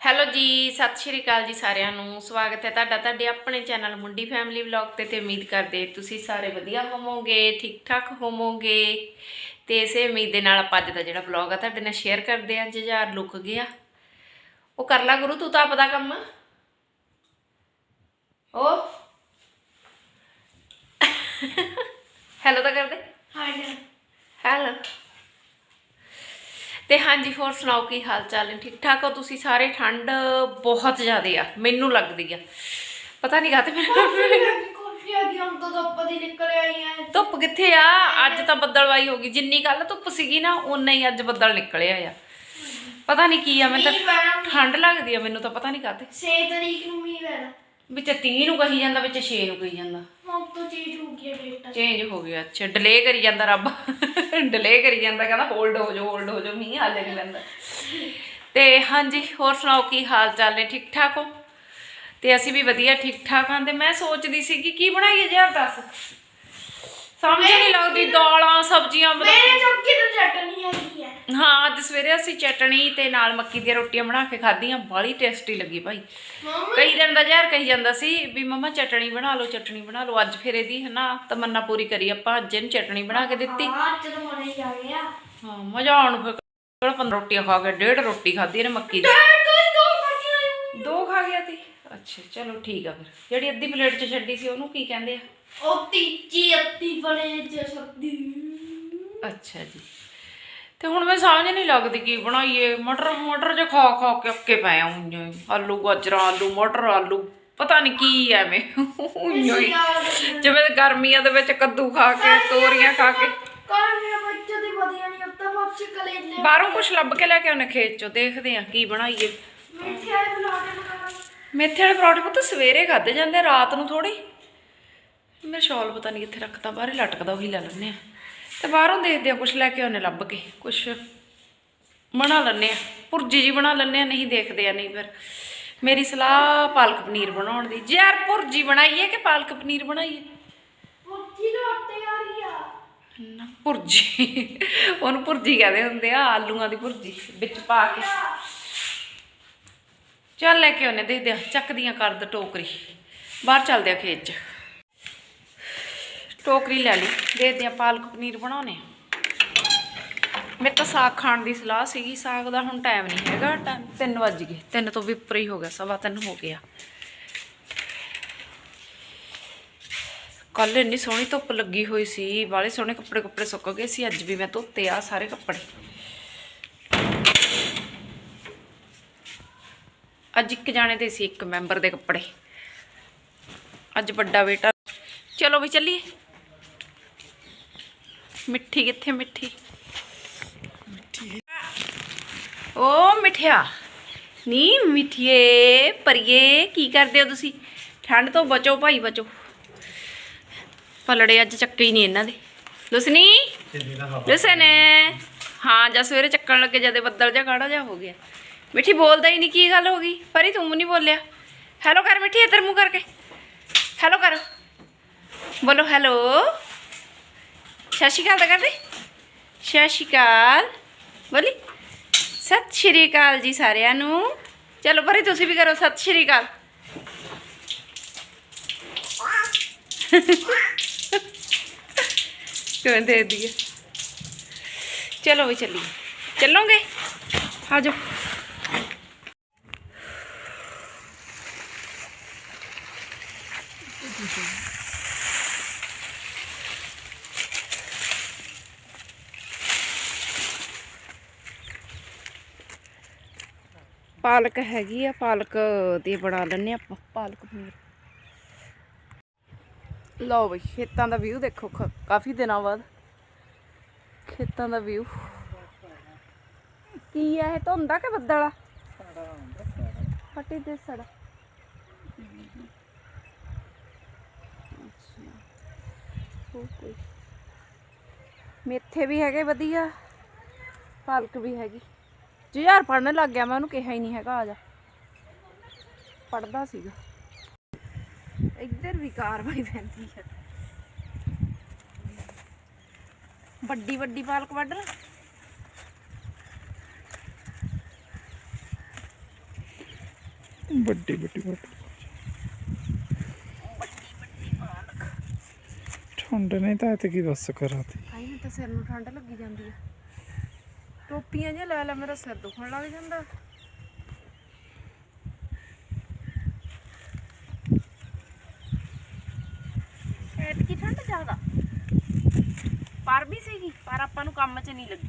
Hello ਜੀ, ਸਤਿ ਸ਼੍ਰੀ ਅਕਾਲ ਜੀ ਸਾਰਿਆਂ ਨੂੰ। ਸਵਾਗਤ ਹੈ ਤੁਹਾਡਾ ਤੁਹਾਡੇ ਆਪਣੇ ਚੈਨਲ ਮੁੰਡੀ ਫੈਮਿਲੀ ਵਲੌਗ ਤੇ ਤੇ ਉਮੀਦ ਕਰਦੇ ਤੁਸੀਂ ਸਾਰੇ ਵਧੀਆ ਹੋਵੋਗੇ ਠੀਕ ਠਾਕ ਹੋਵੋਗੇ। ਤੇ ਇਸੇ ਉਮੀਦ ਦੇ ਨਾਲ ਆਪਾਂ ਅੱਜ ਦਾ ਜਿਹੜਾ ਵਲੌਗ ਆ ਤੁਹਾਡੇ ਨਾਲ ਸ਼ੇਅਰ ਕਰਦੇ ਆ ਜਜਾਰ ਲੁੱਕ ਗਿਆ। ਉਹ ਕਰ ਲਾ ਗੁਰੂ, ਤੂੰ ਤਾਂ ਆਪਦਾ ਕੰਮ। ਉਹ। ਹੈਲੋ ਤਾਂ ਕਰਦੇ ਹੈਲੋ ਤੇ ਹਾਂਜੀ ਹੋਰ ਸੁਣਾਓ ਕੀ ਹਾਲ ਚਾਲ ਨੇ? ਠੀਕ ਠਾਕ ਹੋ ਤੁਸੀਂ ਸਾਰੇ? ਠੰਡ ਬਹੁਤ ਜ਼ਿਆਦੇ ਆ ਮੈਨੂੰ ਲੱਗਦੀ ਆ। ਪਤਾ ਨਹੀਂ ਹਮ ਤਾਂ ਧੁੱਪ ਦੀ ਨਿਕਲ ਆਈਆਂ ਧੁੱਪ ਕਿੱਥੇ ਆ? ਅੱਜ ਤਾਂ ਬੱਦਲਵਾਈ ਹੋ ਗਈ। ਜਿੰਨੀ ਕੱਲ ਧੁੱਪ ਸੀਗੀ ਨਾ ਓਨਾ ਹੀ ਅੱਜ ਬੱਦਲ ਨਿਕਲਿਆ ਆ। ਪਤਾ ਨਹੀਂ ਕੀ ਆ ਮੈਨੂੰ ਮੀਂਹ ਤਾਂ ਪੈਣਾ। ਠੰਡ ਲੱਗਦੀ ਆ ਮੈਨੂੰ ਤਾਂ ਪਤਾ ਨਹੀਂ ਕਾਤੇ 6 ਤਰੀਕ ਨੂੰ ਮੀਂਹ ਪੈਣਾ। ਵਿੱਚ 30 ਨੂੰ ਕਹੀ ਜਾਂਦਾ ਵਿੱਚ 6 ਨੂੰ ਕਹੀ ਜਾਂਦਾ। ਚੇਂਜ ਹੋ ਗਿਆ ਅੱਛਾ ਡਿਲੇ ਕਰੀ ਜਾਂਦਾ ਰੱਬ। ਡਿਲੇ ਕਰੀ ਜਾਂਦਾ ਕਹਿੰਦਾ ਹੋਲਡ ਹੋ ਜਾਓ ਹੋਲਡ ਹੋ ਜਾਓ ਮੀਂਹ ਹਾਲੇ ਨਹੀਂ ਲੈਂਦਾ ਤੇ ਹਾਂਜੀ ਹੋਰ ਸੁਣਾਓ ਕੀ ਹਾਲ ਚਾਲ ਨੇ ਠੀਕ ਠਾਕ ਹੋ? ਤੇ ਅਸੀਂ ਵੀ ਵਧੀਆ ਠੀਕ ਠਾਕ ਹਾਂ। ਤੇ ਮੈਂ ਸੋਚਦੀ ਸੀ ਕਿ ਕੀ ਬਣਾਈਏ ਯਾਰ ਦੱਸ? ਸਮਝ ਨਹੀਂ ਲੱਗਦੀ ਦਾਲਾਂ ਸਬਜ਼ੀਆਂ ਮੇਰੇ ਚੌਕੀ ਤੋਂ ਚਟਨੀ ਹੈਗੀ ਹੈ। ਹਾਂ ਅੱਜ ਸਵੇਰੇ ਅਸੀਂ ਚਟਣੀ ਤੇ ਨਾਲ ਮੱਕੀ ਦੀਆਂ ਰੋਟੀਆਂ ਬਣਾ ਕੇ ਖਾਧੀਆਂ ਬਾਲੀ ਟੇਸਟੀ ਲੱਗੀ ਭਾਈ। ਕਈ ਦਿਨ ਦਾ ਯਾਰ ਕਹੀ ਜਾਂਦਾ ਸੀ ਵੀ ਮਮਾ ਚਟਣੀ ਬਣਾ ਲਓ ਚਟਣੀ ਬਣਾ ਲਓ। ਅੱਜ ਫਿਰ ਇਹਦੀ ਹਨਾ ਤਮੰਨਾ ਪੂਰੀ ਕਰੀ ਆਪਾਂ ਅੱਜ ਇਹਨੂੰ ਚਟਣੀ ਬਣਾ ਕੇ ਦਿੱਤੀ। ਹਾਂ ਜਦੋਂ ਮਨੇ ਜਾ ਗਿਆ ਹਾਂ ਮਜ਼ਾ ਆਉਣ ਫਿਰ। ਕਿਹੜਾ 15 ਰੋਟੀਆਂ ਖਾ ਕੇ ਡੇਢ ਰੋਟੀ ਖਾਧੀ ਇਹਨੇ ਮੱਕੀ ਦੀ। ਦੋ ਖਾ ਗਿਆ ਤੀ? ਅੱਛਾ ਚਲੋ ਠੀਕ ਆ ਫਿਰ। ਜਿਹੜੀ ਅੱਧੀ ਪਲੇਟ 'ਚ ਛੱਡੀ ਸੀ ਉਹਨੂੰ ਕੀ ਕਹਿੰਦੇ ਆ? ਉਹ ਤੀਜੀ ਅੱਤੀ ਬਣੇ ਜ ਸਕਦੀ ਅੱਛਾ ਜੀ। ਤੇ ਹੁਣ ਮੈਂ ਸਮਝ ਨਹੀਂ ਲੱਗਦੀ ਕੀ ਬਣਾਈਏ। ਮਟਰ ਮਟਰ ਜੇ ਖਾ ਖਾ ਕੇ ਅੱਕੇ ਪਏ ਆ। ਉਂਝ ਆਲੂ ਗਾਜਰਾਂ ਆਲੂ ਮਟਰ ਆਲੂ। ਪਤਾ ਨਹੀਂ ਕੀ ਐਵੇਂ। ਉਂਝ ਹੀ। ਜਿਵੇਂ ਗਰਮੀਆਂ ਦੇ ਵਿੱਚ ਕੱਦੂ ਖਾ ਕੇ ਤੋਰੀਆਂ ਖਾ ਕੇ। ਕਰ ਮੇਰੇ ਬੱਚੇ ਦੀ ਵਧੀਆ ਨਹੀਂ ਉੱਤਾ ਬੱਚੇ ਕਲੇਲੇ ਬਾਹਰੋਂ ਕੁਝ ਲੱਭ ਕੇ ਲੈ ਕੇ ਆਉਣੇ ਖੇਤ ਚੋਂ ਦੇਖਦੇ ਆ ਕੀ ਬਣਾਈਏ। ਮਿੱਠੇ ਬਣਾ ਮੇਥੇ ਵਾਲੇ ਪਰੌਂਠੇ ਪੁੱਤ ਸਵੇਰੇ ਖਾਦੇ ਜਾਂਦੇ ਰਾਤ ਨੂੰ ਥੋੜੀ ਮੈਂ ਸ਼ਾਲ ਪਤਾ ਨਹੀਂ ਕਿੱਥੇ ਰੱਖਤਾ ਬਾਹਰੇ ਲਟਕਦਾ ਉਹੀ ਲੈ ਲੈਣੇ ਆ। ਤੇ ਬਾਹਰੋਂ ਦੇਖਦੇ ਆ ਕੁਝ ਲੈ ਕੇ ਆਉਣੇ ਲੱਭ ਕੇ ਕੁਝ ਬਣਾ ਲੈਣੇ ਆ। ਭੁਰਜੀ ਜੀ ਬਣਾ ਲੈਣੇ ਆ ਨਹੀਂ ਦੇਖਦੇ ਆ ਨਹੀਂ ਫਿਰ। ਮੇਰੀ ਸਲਾਹ ਪਾਲਕ ਪਨੀਰ ਬਣਾਉਣ ਦੀ। ਯਾਰ ਭੁਰਜੀ ਬਣਾਈਏ ਕਿ ਪਾਲਕ ਪਨੀਰ ਬਣਾਈਏ? ਉੱਚੀ ਰੋਟੀ ਆ ਰਹੀ ਆ। ਨਾ ਭੁਰਜੀ ਉਹਨੂੰ ਭੁਰਜੀ ਕਹਿੰਦੇ ਹੁੰਦੇ ਆ ਆਲੂਆਂ ਦੀ ਭੁਰਜੀ ਵਿੱਚ ਪਾ ਕੇ। ਚੱਲ ਲੈ ਕੇ ਆਉਨੇ ਦੇਖਦੇ ਆ ਚੱਕਦੀਆਂ ਕਰਦ ਟੋਕਰੀ। ਬਾਹਰ ਚੱਲਦੇ ਆ ਖੇਤ 'ਚ। ਟੋਕਰੀ ਲੈ ਲਈ। ਦੇਖਦੇ ਆ ਪਾਲਕ ਪਨੀਰ ਬਣਾਉਨੇ ਆ। ਮੇਰੇ ਤਾਂ ਸਾਗ ਖਾਣ ਦੀ ਸਲਾਹ ਸੀਗੀ, ਸਾਗ ਦਾ ਹੁਣ ਟਾਈਮ ਨਹੀਂ ਹੈਗਾ ਟਾਈਮ 3 ਵੱਜ ਗਏ। 3 ਤੋਂ ਵੀ ਉੱਪਰ ਹੀ ਹੋ ਗਿਆ, ਸਵਾ 3 ਹੋ ਗਿਆ। ਕੱਲ ਇੰਨੀ ਸੋਹਣੀ ਧੁੱਪ ਲੱਗੀ ਹੋਈ ਸੀ ਬਾਲੇ ਸੋਹਣੇ ਕੱਪੜੇ ਕੱਪੜੇ ਸੁੱਕ ਗਏ ਸੀ, ਅੱਜ ਵੀ ਮੈਂ ਧੋਤੇ ਆ ਸਾਰੇ ਕੱਪੜੇ। ਅੱਜ ਇੱਕ ਜਾਣੇ ਦੇ ਸੀ, ਇੱਕ ਮੈਂਬਰ ਦੇ ਕੱਪੜੇ। ਅੱਜ ਵੱਡਾ ਬੇਟਾ। ਚਲੋ ਵੀ ਚੱਲੀਏ। ਮਿੱਠੀ ਕਿੱਥੇ ਮਿੱਠੀ? ਓ ਮਿੱਠਿਆ ਨੀ ਮਿੱਠੀਏ ਪਰੀਏ ਕੀ ਕਰਦੇ ਹੋ ਤੁਸੀਂ? ਠੰਡ ਤੋਂ ਬਚੋ ਭਾਈ ਬਚੋ। ਪਲੜੇ ਅੱਜ ਚੱਕੇ ਹੀ ਨਹੀਂ ਇਹਨਾਂ ਦੇ। ਲੁਸਨੀ? ਲੁਸਨ। ਹਾਂ ਜਾਂ ਸਵੇਰੇ ਚੱਕਣ ਲੱਗੇ ਜਦੇ ਬੱਦਲ ਜਿਹਾ ਕਾੜਾ ਜਿਹਾ ਹੋ ਗਿਆ। ਮਿੱਠੀ ਬੋਲਦਾ ਹੀ ਨਹੀਂ ਕੀ ਗੱਲ ਹੋ ਗਈ? ਪਰੀ ਤੂੰ ਨਹੀਂ ਬੋਲਿਆ। ਹੈਲੋ ਕਰ ਮਿੱਠੀ ਇੱਧਰ ਮੂੰਹ ਕਰਕੇ। ਹੈਲੋ ਕਰ। ਬੋਲੋ ਹੈਲੋ ਸਤਿ ਸ਼੍ਰੀ ਅਕਾਲ ਤਾਂ ਕਰਦੇ ਸਤਿ ਸ਼੍ਰੀ ਅਕਾਲ ਬੋਲੀ ਸਤਿ ਸ਼੍ਰੀ ਅਕਾਲ ਜੀ ਸਾਰਿਆਂ ਨੂੰ ਚਲੋ ਪਰੀ ਤੁਸੀਂ ਵੀ ਕਰੋ ਸਤਿ ਸ਼੍ਰੀ ਅਕਾਲ ਕਿਵੇਂ ਦੇ ਦਈਏ ਚਲੋ ਵੀ ਚੱਲੀਏ ਚੱਲੋਗੇ ਆ ਜਾਓ ਪਾਲਕ ਹੈਗੀ ਆ, ਪਾਲਕ ਦੀ ਬਣਾ ਲੈਣੇ ਆਪਾਂ, ਪਾਲਕ ਪਨੀਰ। ਲਓ ਬਈ, ਖੇਤਾਂ ਦਾ ਵਿਊ ਦੇਖੋ ਕਾਫੀ ਦਿਨਾਂ ਬਾਅਦ। ਖੇਤਾਂ ਦਾ ਵਿਊ ਕੀ ਆ ਇਹ, ਧੁੰਦਾ ਕਿ ਬੱਦਲ ਆ? ਫਟੀ ਦੇ ਸੜਾ। ਮੇਥੇ ਵੀ ਹੈਗੇ ਵਧੀਆ, ਪਾਲਕ ਵੀ ਹੈਗੀ। ਜੀ ਯਾਰ ਪੜਨ ਲੱਗ ਗਿਆ ਮੈਂ ਉਹਨੂੰ ਕਿਹਾ ਹੀ ਨਹੀਂ ਹੈਗਾ ਆ ਜਾ। ਪੜਦਾ ਸੀਗਾ। ਇੱਧਰ ਵੀ ਕਾਰਵਾਈ ਪੈਂਦੀ ਹੈ ਵੱਡੀ ਵੱਡੀ ਪਾਲਕ ਵੱਢ ਲਾ। ਵੱਡੀ ਵੱਡੀ ਵੱਡੀ ਠੰਡ ਨੇ ਤਾਂ ਤੇ ਕੀ ਬਸ ਕਰਾਤੀ। ਆਈ ਤਾਂ ਸਿਰ ਨੂੰ ਠੰਡ ਲੱਗੀ ਜਾਂਦੀ ਹੈ ਟੋਪੀਆਂ ਜਿਹਾ ਲੈ ਲੈ ਮੇਰਾ ਸਿਰ ਦੁਖਣ ਲੱਗ ਜਾਂਦਾ। ਐਤਕੀ ਠੰਡ ਜ਼ਿਆਦਾ? ਪਰ ਵੀ ਸੀਗੀ ਪਰ ਆਪਾਂ ਨੂੰ ਕੰਮ 'ਚ ਨਹੀਂ ਲੱਗੀ।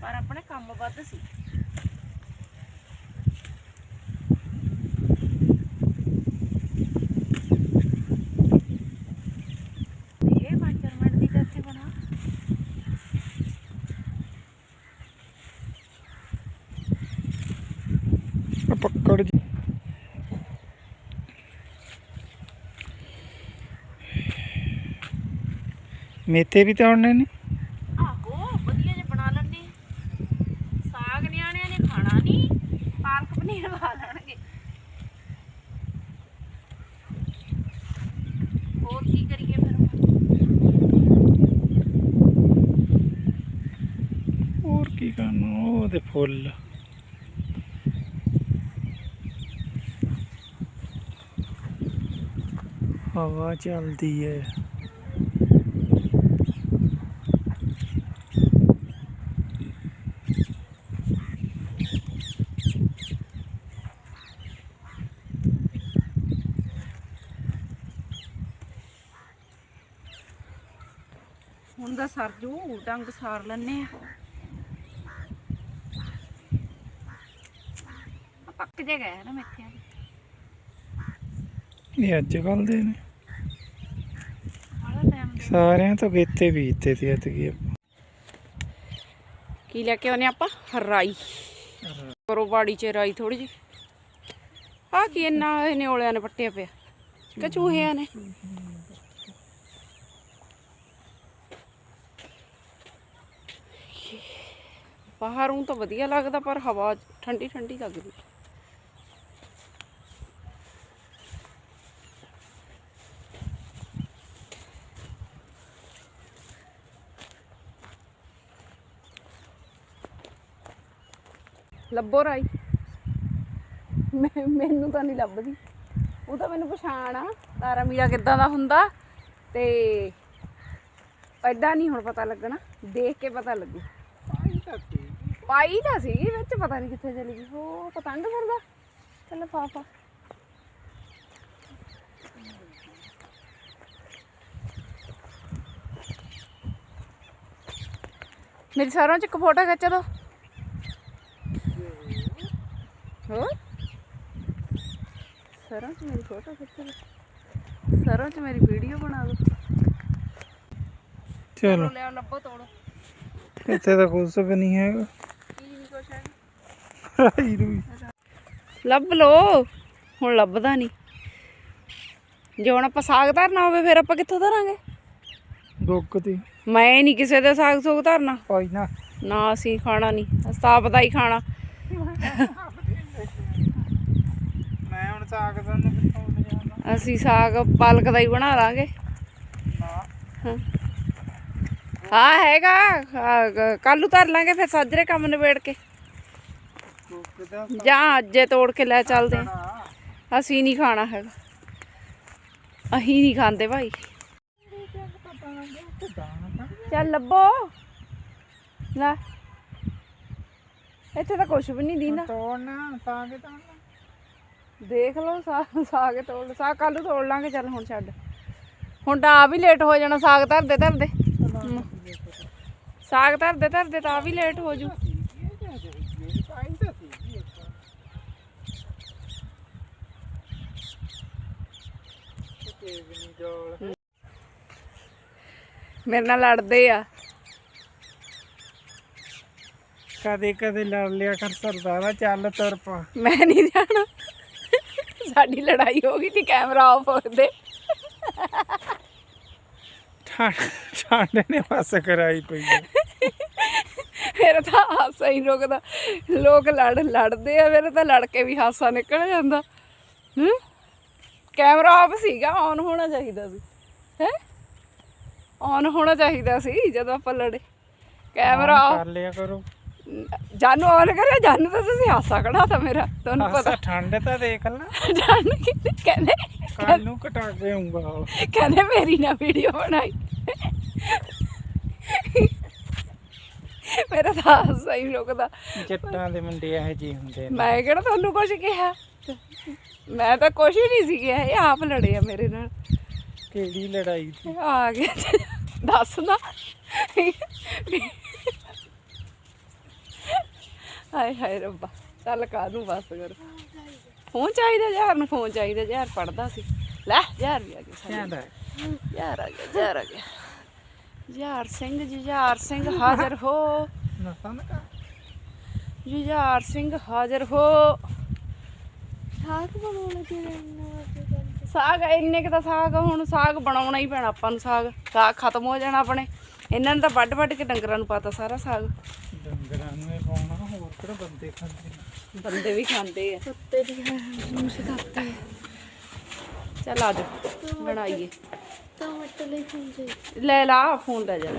ਪਰ ਆਪਣੇ ਕੰਮ ਵੱਧ ਸੀ ਇਹ ਮਾਚਰ ਮਿੰਟ ਦੀ ਤਾਂ ਇੱਥੇ ਬਣਾ ਪੱਕੜ ਜੀ ਮੇਥੇ ਵੀ ਤਾਂ ਉਹਨੇ ਨੇ। ਆਹੋ ਵਧੀਆ ਜਿਹਾ ਬਣਾ ਲੈਣੇ ਸਾਗ ਨਿਆਣਿਆਂ ਨੇ ਖਾਣਾ ਨਹੀਂ ਪਾਲਕ ਪਨੀਰ ਖਾ ਲੈਣਗੇ। ਹੋਰ ਕੀ ਕਰੀਏ ਫਿਰ? ਹੋਰ ਕੀ ਕਰਨਾ ਉਹ ਤੇ ਫੁੱਲ। ਹਵਾ ਚੱਲਦੀ ਹੈ ਹੁਣ ਦਾ ਸਰ ਜੂ, ਡੰਗ ਸਾਰ ਲੈਣੇ ਆ। ਪੱਕ ਜੇ ਗਏ ਨਾ ਮੇਥਿਆਂ ਇਹ ਅੱਜ ਕੱਲ ਦੇ ਨੇ। ਸਾਰਿਆਂ ਤੋਂ ਗੇਤੇ ਬੀਜਤੇ ਸੀ ਐਤਕੀ ਕੀ ਲੈ ਕੇ ਆਉਨੇ ਆਪਾਂ? ਰਾਈ। ਕਰੋ ਬਾੜੀ ਚ ਰਾਈ ਥੋੜੀ ਜੀ ਆ ਕੀ ਇੰਨਾ ਇਹ ਨਿਓਲਿਆਂ ਨੇ ਪੱਟਿਆ ਪਿਆ। ਕਿ ਚੂਹਿਆਂ ਨੇ। ਬਾਹਰੋਂ ਤਾਂ ਵਧੀਆ ਲੱਗਦਾ ਪਰ ਹਵਾ ਠੰਡੀ ਠੰਡੀ ਲੱਗਦੀ। ਲੱਭੋ ਰਾਈ। ਮੈਂ ਮੈਨੂੰ ਤਾਂ ਨਹੀਂ ਲੱਭਦੀ। ਉਹ ਤਾਂ ਮੈਨੂੰ ਪਛਾਣ ਆ। ਤਾਰਾ ਮੀਰਾ ਕਿੱਦਾਂ ਦਾ ਹੁੰਦਾ? ਤੇ ਐਦਾਂ ਨਹੀਂ ਹੁਣ ਪਤਾ ਲੱਗਣਾ। ਦੇਖ ਕੇ ਪਤਾ ਲੱਗੂ। ਪਾਈ ਤਾਂ ਸੀਗੀ ਵਿੱਚ ਪਤਾ ਨਹੀਂ ਕਿੱਥੇ ਚਲੀ ਗਈ। ਉਹ ਪਤੰਗ ਫਿਰਦਾ ਚੱਲ ਫਾਫਾ ਮੇਰੀ ਸਾਰਿਆਂ ਚ ਇੱਕ ਫੋਟੋ ਖਿੱਚ ਦੋ। ਹੋ? ਸਾਰਿਆਂ ਚ ਮੇਰੀ ਫੋਟੋ ਖਿੱਚ ਦੋ ਸਾਰਿਆਂ ਚ ਮੇਰੀ ਵੀਡੀਓ ਬਣਾ ਦੋ। ਚਲੋ। ਲਿਆ ਲੱਭੋ ਤੋੜੋ। ਇੱਥੇ ਤਾਂ ਕੁਝ ਵੀ ਨਹੀਂ ਹੈਗਾ। ਕੀ ਨਹੀਂ ਕੁਛ ਹੈ ਰਾਈ ਰੂਈ। ਲੱਭ ਲੋ। ਹੁਣ ਲੱਭਦਾ ਨਹੀਂ। ਜੇ ਹੁਣ ਆਪਾਂ ਸਾਗ ਧਰਨਾ ਹੋਵੇ ਫਿਰ ਆਪਾਂ ਕਿੱਥੋਂ ਧਰਾਂਗੇ? ਮੈਂ ਨਹੀਂ ਕਿਸੇ ਦੇ ਸਾਗ ਸੂਗ ਧਰਨਾ। ਕੋਈ ਨਾ। ਨਾ ਅਸੀਂ ਖਾਣਾ ਨਹੀਂ। ਅਸਤਾਪ ਦਾ ਹੀ ਖਾਣਾ। ਕਿੱਥੋਂ ਲਿਆਉਣਾ ਅਸੀਂ ਸਾਗ ਪਾਲਕ ਦਾ ਹੀ ਬਣਾ ਲਾਂਗੇ। ਹਾਂ। ਹੈਗਾ। ਕੱਲੂ ਧਰ ਲਾਂਗੇ ਫਿਰ ਸਾਜਰੇ ਕੰਮ ਨਿਬੇੜ ਕੇ। ਜਾਂ ਅੱਜੇ ਤੋੜ ਕੇ ਲੈ ਚੱਲਦੇ ਅਸੀਂ ਨਹੀਂ ਖਾਣਾ ਹੈਗਾ। ਅਸੀਂ ਨਹੀਂ ਖਾਂਦੇ ਭਾਈ। ਚੱਲ ਲੱਭੋ। ਲੈ। ਇੱਥੇ ਤਾਂ ਕੁਝ ਵੀ ਨਹੀਂ ਦੀਂਦਾ ਤੋੜਨਾ ਸਾਗ ਤੋੜਨਾ ਦੇਖ ਲਓ ਸਾਗ ਸਾਗ ਤੋੜ। ਸਾਗ ਕੱਲ ਨੂੰ ਤੋੜ ਲਾਂਗੇ ਚੱਲ ਹੁਣ ਛੱਡ ਹੁਣ ਤਾਂ ਆ ਵੀ ਲੇਟ ਹੋ ਜਾਣਾ ਸਾਗ ਧਰਦੇ ਧਰਦੇ। ਸਾਗ ਧਰਦੇ ਧਰਦੇ ਤਾਂ ਆ ਵੀ ਲੇਟ ਹੋ ਜੂ ਮੇਰੇ ਨਾਲ ਲੜਦੇ ਆ ਕਦੇ ਕਦੇ ਲੜ ਲਿਆ ਕਰ ਸਰਦਾਰਾ ਚੱਲ ਤੁਰ ਪਾ ਮੈਂ ਨਹੀਂ ਜਾਣਾ ਸਾਡੀ ਲੜਾਈ ਹੋ ਗਈ ਤੇ ਕੈਮਰਾ ਆਫ ਹੋ ਦੇ ਠੰਡ ਨੇ ਬਸ ਕਰਾਈ ਪਈ ਹੈ ਫਿਰ ਤਾਂ ਹਾਸਾ ਹੀ ਨੀ ਰੁਕਦਾ ਲੋਕ ਲੜ ਲੜਦੇ ਆ ਫਿਰ ਤਾਂ ਲੜ ਕੇ ਵੀ ਹਾਸਾ ਨਿਕਲ ਜਾਂਦਾ। ਹੂੰ? ਕੈਮਰਾ ਆਫ ਸੀਗਾ ਔਨ ਹੋਣਾ ਚਾਹੀਦਾ ਸੀ। ਹੈ? ਔਨ ਹੋਣਾ ਚਾਹੀਦਾ ਸੀ ਜਦੋਂ ਆਪਾਂ ਲੜੇ। ਕੈਮਰਾ ਕਰ ਲਿਆ ਕਰੋ। ਜਾਨੂ ਆਨ ਕਰਿਆ ਜਾਨੂ ਤਾਂ ਤੁਸੀਂ ਹਾਸਾ ਕਢਾ ਤਾ ਮੇਰਾ ਤੁਹਾਨੂੰ ਪਤਾ। ਠੰਡ ਤਾਂ ਦੇਖ ਲੈ। ਜਾਨੂ ਕਹਿੰਦੇ ਕਹਿੰਦੇ ਕੱਲ ਨੂੰ ਕਟਾ ਕੇ ਆਉਂਗਾ ਕਹਿੰਦੇ ਮੇਰੀ ਨਾ ਵੀਡੀਓ ਬਣਾਈ। ਮੇਰਾ ਤਾਂ ਹਾਸਾ ਹੀ ਰੁਕਦਾ। ਜੱਟਾਂ ਦੇ ਮੁੰਡੇ ਇਹੋ ਜਿਹੇ ਹੁੰਦੇ ਨੇ। ਮੈਂ ਕਿਹੜਾ ਤੁਹਾਨੂੰ ਕੁਝ ਕਿਹਾ? ਮੈਂ ਤਾਂ ਕੁਝ ਹੀ ਨਹੀਂ ਸੀ ਕਿਹਾ ਇਹ ਆਪ ਲੜੇ ਆ ਮੇਰੇ ਨਾਲ। ਕਿਹੜੀ ਲੜਾਈ ਸੀ? ਆ ਗਿਆ। ਦੱਸ ਨਾ। ਹਾਏ ਹਾਏ ਰੱਬਾ ਚੱਲ ਕਾਹਨੂੰ ਬਸ ਕਰ ਫੋਨ ਚਾਹੀਦਾ ਯਾਰ ਨੂੰ ਫੋਨ ਚਾਹੀਦਾ ਯਾਰ ਪੜਦਾ ਸੀ। ਲੈ ਯਾਰ ਵੀ ਆ ਗਿਆ ਸਾਡੇ। ਯਾਰ ਆ ਗਿਆ। ਯਾਰ ਆ ਗਿਆ ਯਾਰ ਸਿੰਘ ਜੁਝਾਰ ਸਿੰਘ ਹਾਜ਼ਰ ਹੋ। ਨਸਾਂ ਨਾ ਜੁਝਾਰ ਸਿੰਘ ਹਾਜ਼ਰ ਹੋ। ਸਾਗ ਬਣਾਉਣ ਲੱਗੇ ਰਹਿਣਾ ਅੱਜ ਕੱਲ੍ਹ। ਸਾਗ ਇੰਨੇ ਕੁ ਤਾਂ ਸਾਗ ਆ, ਹੁਣ ਸਾਗ ਬਣਾਉਣਾ ਹੀ ਪੈਣਾ ਆਪਾਂ ਨੂੰ ਸਾਗ। ਸਾਗ ਖਤਮ ਹੋ ਜਾਣਾ ਆਪਣੇ। ਇਹਨਾਂ ਨੇ ਤਾਂ ਵੱਢ ਵੱਢ ਕੇ ਡੰਗਰਾਂ ਨੂੰ ਪਾਤਾ ਸਾਰਾ ਸਾਗ। ਡੰਗਰਾਂ ਨੂੰ ਇਹ ਪਾਉਣਾ ਹੋਰ ਕਿਹੜਾ ਬੰਦੇ ਖਾਂਦੇ ਨੇ? ਬੰਦੇ ਵੀ ਖਾਂਦੇ ਆ। ਕੁੱਤੇ ਦੀ ਮੂੰਹ ਸੇ ਖਾਤੇ ਚੱਲ ਆ ਜਾ ਬਣਾਈਏ। ਟਮਾਟਰ ਲੈ ਖੰਜੇ ਲੈ ਲਾ ਫੋਨ ਲੈ ਜਾ।